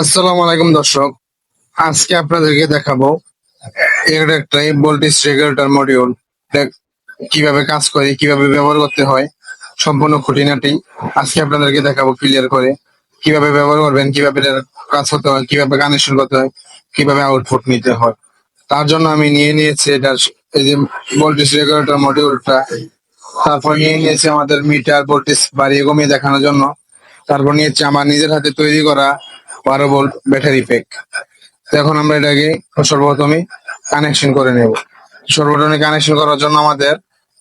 আসসালামু আলাইকুম দর্শক। আজকে আপনাদেরকে দেখাবো একটা ভোল্টেজ রেগুলেটর মডিউল কীভাবে কাজ করে, কীভাবে ব্যবহার করতে হয়, সম্পূর্ণ খুঁটিনাটি আজকে আপনাদেরকে দেখাবো ক্লিয়ার করে। কীভাবে ব্যবহার করবেন, কীভাবে কাজ করতে হয়, কীভাবে কানেকশন করতে হয়, কীভাবে আউটপুট নিতে হয়। তার জন্য আমি নিয়ে নিয়েছি এটা, এই যে ভোল্টেজ রেগুলেটর মডিউলটা তারপর নিয়ে নিয়েছি আমাদের মিটার ভোল্টেজ বাড়িয়ে কমিয়ে দেখানোর জন্য। তারপর নিয়েছি আমার নিজের হাতে তৈরি করা বারো ব্যাটারি প্যাক এখন আমরা এটাকে সর্বপ্রথমে কানেকশন করে নেব। সর্বপ্রথমে কানেকশন করার জন্য আমাদের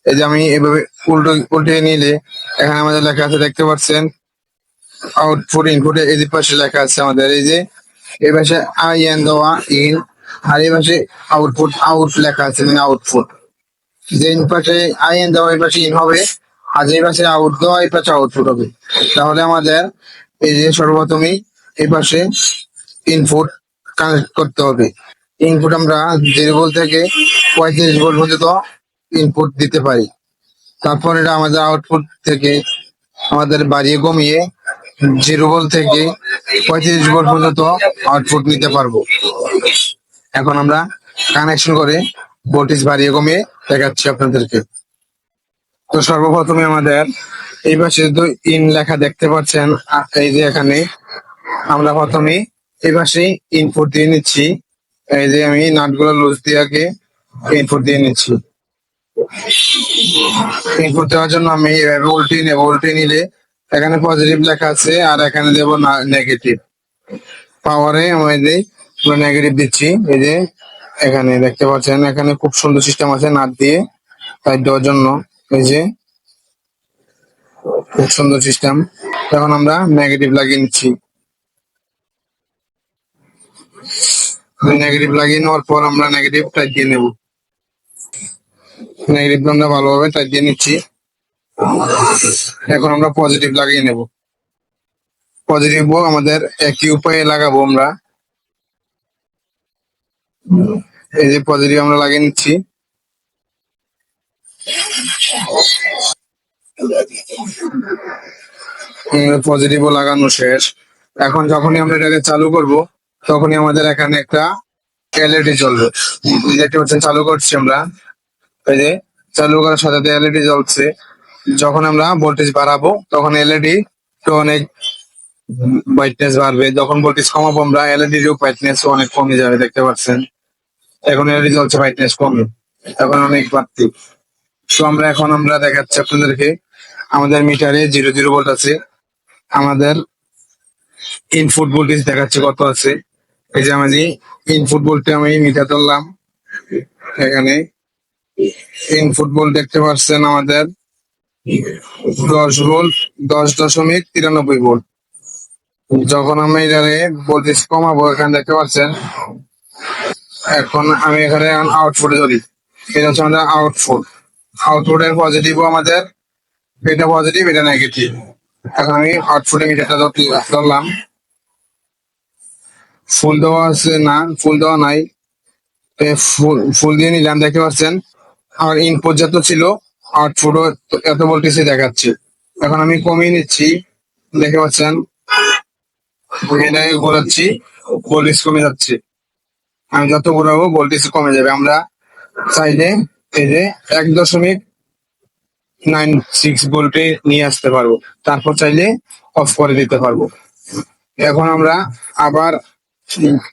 এই যে আমি এভাবে উল্টো, উল্টে নিলে এখানে আমাদের লেখা আছে, দেখতে পাচ্ছেন? আউটপুট ইনপুটে এই পাশে লেখা আছে আমাদের, এই যে এই পাশে আই এন দেওয়া ইন আর এই পাশে আউটপুট আউট লেখা আছে মানে আউটপুট যে ইন পাশে আই এন দেওয়া এই পাশে ইন হবে, আর যে পাশে আউট দেওয়া, এই পাশে আউটপুট হবে। তাহলে আমাদের এই যে সর্বপ্রথমেই এই পাশে ইনপুট কানেক্ট করতে হবে। ইনপুট আমরা জিরো ভোল্ট থেকে, পঁয়ত্রিশ ভোল্ট পর্যন্ত ইনপুট দিতে পারি। তারপর এটা আমাদের আউটপুট থেকে আমাদের বাড়িয়ে কমিয়ে জিরো ভোল্ট থেকে পঁয়ত্রিশ ভোল্ট পর্যন্ত আউটপুট নিতে পারব। এখন আমরা কানেকশন করে ভোল্টেজ বাড়িয়ে কমিয়ে দেখাচ্ছি আপনাদেরকে। তো সর্বপ্রথমে আমাদের এই পাশে ইন লেখা দেখতে পাচ্ছেন এই যে এখানে আমরা প্রথমে এই পাশে ইনপুট দিয়ে নিচ্ছি। এই যে আমি নাটগুলো লুজ দিয়ে আগে ইনপুট দিয়ে নিচ্ছি। ইনপুট দেওয়ার জন্য আমি এভাবে উল্টে নেব। উল্টে নিলে এখানে পজিটিভ লেখা আছে আর এখানে দেবো নেগেটিভ পাওয়ারে আমাদের নেগেটিভ দিচ্ছি। এই যে এখানে দেখতে পাচ্ছেন, এখানে খুব সুন্দর সিস্টেম আছে নাট দিয়ে তাই দেওয়ার জন্য। এই যে খুব সুন্দর সিস্টেম এখন আমরা নেগেটিভ লাগিয়ে নিচ্ছি। নেগেটিভ লাগিয়ে নেওয়ার পর আমরা নেগেটিভ টাইট দিয়ে নেব। নেগেটিভ আমরা ভালোভাবে টাইট দিয়ে নিচ্ছি। এখন আমরা পজিটিভ লাগিয়ে নেব। পজিটিভও আমাদের একই উপায়ে লাগাবো আমরা। এই যে পজিটিভ আমরা লাগিয়ে নিচ্ছি। পজিটিভও লাগানো শেষ। এখন যখনই আমরা এটাকে চালু করব তখনই আমাদের এখানে একটা এলইডি জ্বলবে এই যে দেখতে পাচ্ছেন, চালু করছি আমরা। এই যে, চালু করার সাথে সাথে এলইডি জ্বলছে যখন আমরা ভোল্টেজ বাড়াবো, তখন এলইডি তো অনেক ব্রাইটনেস বাড়বে। যখন ভোল্টেজ কমাবো আমরা এলইডি এর ব্রাইটনেস অনেক কমে যাবে, দেখতে পাচ্ছেন। এখন এলইডি জ্বলছে ব্রাইটনেস কমে। এখন অনেক বাড়তি। তো আমরা এখন আমরা দেখাচ্ছি আপনাদেরকে। আমাদের মিটারে জিরো জিরো ভোল্ট আছে। আমাদের ইনপুট ভোল্টেজ দেখাচ্ছে, কত আছে? এই যে আমাদের ইনপুট ভোল্টে আমি মিটার ধরলাম। এখানে ইনপুট ভোল্ট দেখতে পাচ্ছেন আমাদের দশ ভোল্ট দশ দশমিক তিরানব্বই ভোল্ট যখন আমি এখানে ভোল্টেজ কমাবো, এখানে দেখতে পাচ্ছেন? এখন আমি এখানে আউটপুটে ধরি। এটা হচ্ছে আমাদের আউটপুট আউটপুটের পজিটিভ আমাদের, এটা পজিটিভ এটা নেগেটিভ এখন আমি আউটপুটে মিটারটা ধর- ধরলাম, ফুল দেওয়া আছে না, ফুল দেওয়া নাই। ফুল ফুল দিয়ে নিলাম, দেখতে পাচ্ছেন? আর ইনপুট যত ছিল আউটপুটও এত ভোল্টেজে দেখাচ্ছে। এখন আমি কমিয়ে নিচ্ছি, দেখতে পাচ্ছেন? এটাকে ঘোরাচ্ছি ভোল্টেজ কমে যাচ্ছে। আমি যত ঘোরাবো ভোল্টেজ কমে যাবে। আমরা চাইলে এই যে এক দশমিক নাইন সিক্স ভোল্টে নিয়ে আসতে পারব। তারপর চাইলে অফ করে দিতে পারব। এখন আমরা আবার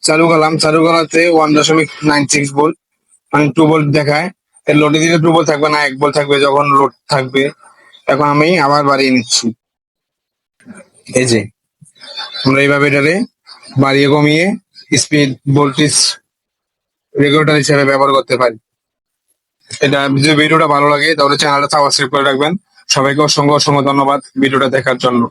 চালু করলাম। চালু করাতে ওয়ান দশমিক নাইন সিক্স ভোল্ট মানে টু ভোল্ট দেখায়। লোডে দিলে টু ভোল্ট থাকবে না, এক ভোল্ট থাকবে যখন লোড থাকবে। এখন আমি আবার বাড়িয়ে নিচ্ছি। এই যে, আমরা এইভাবে এটারে বাড়িয়ে কমিয়ে স্পিড ভোল্টেজ রেগুলেটর হিসেবে ব্যবহার করতে পারি। এটা যদি ভিডিওটা ভালো লাগে, তাহলে চ্যানেলটা সাবস্ক্রাইব করে রাখবেন। সবাইকে অসংখ্য অসংখ্য ধন্যবাদ ভিডিওটা দেখার জন্য।